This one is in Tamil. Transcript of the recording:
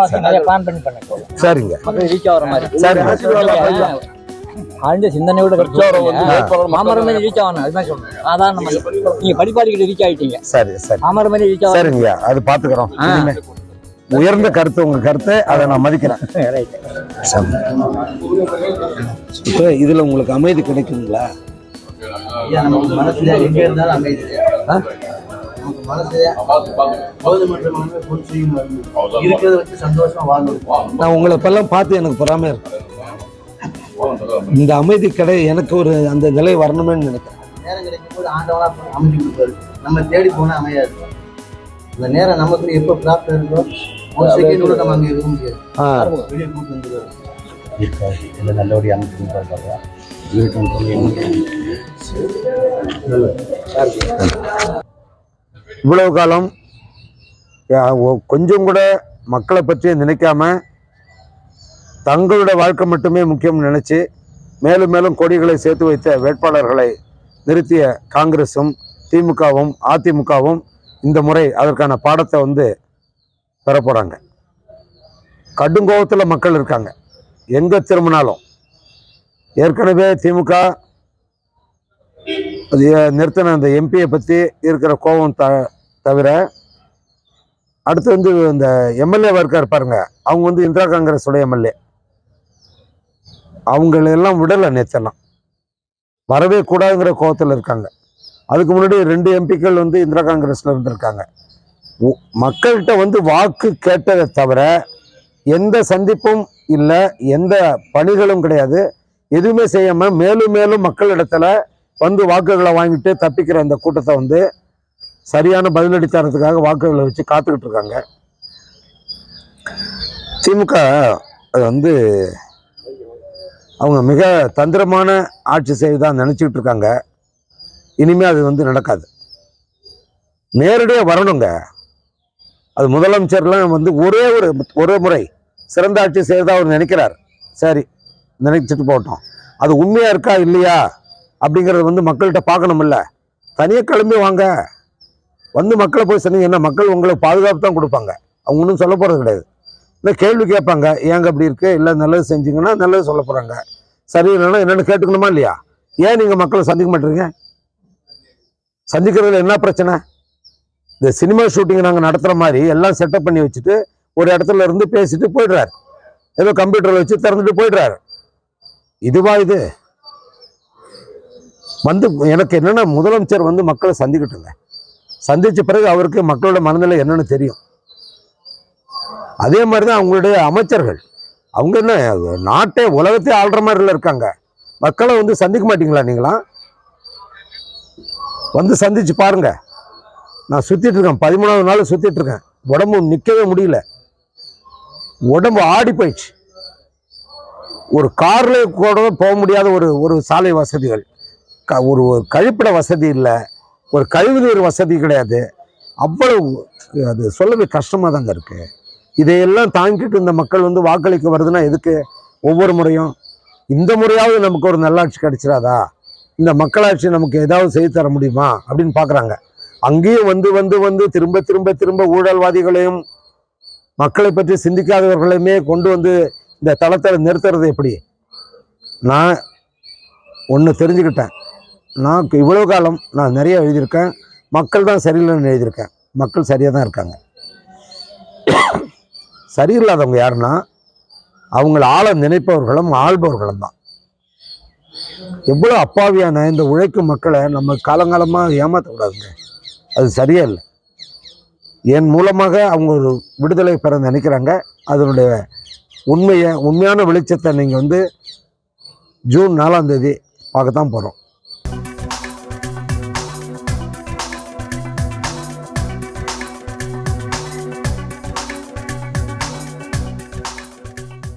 மாசம் நிறைய பிளான் பண்ணி பண்ண சரிங்க. ரீச் ஆகிற மாதிரி. சரிங்க. ஆழ்ந்த சிந்தனையோட மாமரம் மாதிரி ரீச் ஆகணும் அதுதான் சொல்றேன். அதான் நம்ம நீங்க படிப்பாளிகள் ரீச் ஆயிட்டீங்க. சரி சரி. மாமரம் மாதிரி ரீச் ஆகணும் சரிங்கய்யா அது பாத்துக்கிறோம். உயர்ந்த கருத்து உங்க கருத்து அதை நான் மதிக்கிறேன். சரி. இப்ப இதுல உங்களுக்கு அமைதி கிடைக்குங்களா? மனசுல எங்க இருந்தாலும் அமைதி. நமக்கு மனசுல போதுமற்றமான பொன்சியும் இருக்கிறத வச்சு சந்தோஷமா வாழ்ந்து நான் உங்களை இப்பெல்லாம் பார்த்து எனக்கு பொறாம இருக்கு. இந்த அமைதி கடை எனக்கு ஒரு அந்த நிலை வரணுமேன்னு நினைக்கிறேன். நேரம் கிடைக்கும் போது ஆண்டவனா அமைஞ்சு கொடுப்பாரு. நம்ம தேடி போனா அமையாது. அந்த நேரம் நமக்கு எப்போ பிராப்தம் இருக்கோ ஒரு செகண்ட் கூட நம்ம அங்க இருக்க முடியாது. வெளியே கூட்டு வந்துருவாரு. நல்லபடியாக அமைச்சு இவ்வளவு காலம் கொஞ்சம் கூட மக்களை பற்றியே நினைக்காம தங்களோட வாழ்க்கை மட்டுமே முக்கியம் நினைச்சு மேலும் மேலும் கொடிகளை சேர்த்து வைத்த வேட்பாளர்களை நிறுத்திய காங்கிரஸும் திமுகவும் அதிமுகவும் இந்த முறை அதற்கான பாடத்தை வந்து பெறப்போகிறாங்க கடுங்கோபத்தில் மக்கள் இருக்காங்க. எங்கே திரும்பினாலும்? ஏற்கனவே திமுக அது நிறுத்தின அந்த எம்பியை பற்றி இருக்கிற கோபம் த தவிர அடுத்து வந்து இந்த எம்எல்ஏ இருக்கார் பாருங்க. அவங்க வந்து இந்திரா காங்கிரஸோட எம்எல்ஏ அவங்களெல்லாம் விடலை நேற்றெல்லாம் வரவே கூடாதுங்கிற கோபத்தில் இருக்காங்க. அதுக்கு முன்னாடி ரெண்டு எம்பிக்கள் வந்து இந்திரா காங்கிரஸில் இருந்திருக்காங்க. மக்கள்கிட்ட வந்து வாக்கு கேட்டதை தவிர எந்த சந்திப்பும் இல்லை எந்த பணிகளும் கிடையாது. எதுவுமே செய்யாமல் மேலும் மேலும் மக்களிடத்தில் வந்து வாக்குகளை வாங்கிட்டு தப்பிக்கிற அந்த கூட்டத்தை வந்து சரியான பதிலடி தரத்துக்காக வாக்குகளை வச்சு காத்துக்கிட்டு இருக்காங்க. திமுக அது வந்து அவங்க மிக தந்திரமான ஆட்சி செய்தான் நினச்சிக்கிட்டு இருக்காங்க. இனிமேல் அது வந்து நடக்காது. நேரடியாக வரணுங்க. அது முதலமைச்சர்லாம் வந்து ஒரே ஒரு ஒரே முறை சிறந்த ஆட்சி செய்தா அவர் நினைக்கிறார். சரி நினைச்சிட்டு போகட்டும். அது உண்மையாக இருக்கா இல்லையா? அப்படிங்கிறத வந்து மக்கள்கிட்ட பார்க்கணுமில்ல. தனியாக கிளம்பி வாங்க. வந்து மக்களை போய் சொன்னீங்கன்னா மக்கள் உங்களுக்கு பாதுகாப்பு தான் கொடுப்பாங்க. அவங்க ஒன்றும் சொல்ல போகிறது கிடையாது. இல்லை கேள்வி கேட்பாங்க ஏங்க அப்படி இருக்குது இல்லை நல்லது செஞ்சீங்கன்னா நல்லது சொல்ல போகிறாங்க சரி இல்லைன்னா என்னென்னு கேட்டுக்கணுமா இல்லையா? ஏன் நீங்கள் மக்களை சந்திக்க மாட்டீங்க? சந்திக்கிறதுல என்ன பிரச்சனை? இந்த சினிமா ஷூட்டிங் நாங்கள் நடத்துகிற மாதிரி எல்லாம் செட்டப் பண்ணி வச்சுட்டு ஒரு இடத்துல இருந்து பேசிட்டு போயிடுறாரு. ஏதோ கம்ப்யூட்டரில் வச்சு திறந்துட்டு போயிடுறாரு. இதுவா இது? வந்து எனக்கு என்னென்னா முதலமைச்சர் வந்து மக்களை சந்திக்கிட்டுங்க சந்தித்த பிறகு அவருக்கு மக்களோட மனநிலை என்னென்னு தெரியும். அதே மாதிரி தான் அவங்களுடைய அமைச்சர்கள். அவங்க என்ன நாட்டே உலகத்தையே ஆள்ற மாதிரில இருக்காங்க. மக்களை வந்து சந்திக்க மாட்டீங்களா நீங்களாம்? வந்து சந்திச்சு பாருங்க. நான் சுற்றிட்டு இருக்கேன். பதிமூணாவது நாள் சுற்றிட்டு இருக்கேன். உடம்பு நிற்கவே முடியல. உடம்பு ஆடி போயிடுச்சு. ஒரு கார்ல கூட போக முடியாத ஒரு ஒரு சாலை வசதிகள். க- ஒரு ஒரு கழிப்பிட வசதி இல்லை. ஒரு கழிவுநீர் வசதி கிடையாது. அவ்வளவு அது சொல்லவே கஷ்டமாக தாங்க இருக்குது இதையெல்லாம் தாங்கிட்டு இந்த மக்கள் வந்து வாக்களிக்க வருதுன்னா எதுக்கு? ஒவ்வொரு முறையும். இந்த முறையாவது நமக்கு ஒரு நல்லாட்சி கிடைச்சிடாதா இந்த மக்களாட்சி நமக்கு ஏதாவது செய்து தர முடியுமா? அப்படின்னு பார்க்குறாங்க அங்கேயும் வந்து வந்து வந்து திரும்ப திரும்ப திரும்ப ஊழல்வாதிகளையும் மக்களை பற்றி சிந்திக்காதவர்களையுமே கொண்டு வந்து இந்த தளத்தில் நிறுத்துறது எப்படி? நான் ஒன்று தெரிஞ்சுக்கிட்டேன். நான் இவ்வளோ காலம் நான் நிறைய எழுதியிருக்கேன். மக்கள் தான் சரியில்லைன்னு எழுதியிருக்கேன். மக்கள் சரியாக தான் இருக்காங்க. சரியில்லாதவங்க யாருன்னா அவங்கள ஆள நினைப்பவர்களும் ஆள்பவர்களும் தான். எவ்வளோ அப்பாவியான இந்த உழைக்கும் மக்களை நம்ம காலங்காலமாக ஏமாற்றக்கூடாதுங்க அது சரியா இல்லை. என் மூலமாக அவங்க ஒரு விடுதலை பெற நினைக்கிறாங்க. அதனுடைய உண்மையை உண்மையான வெளிச்சத்தை நீங்கள் வந்து ஜூன் நாலாம் தேதி பார்க்கத்தான் போகிறோம்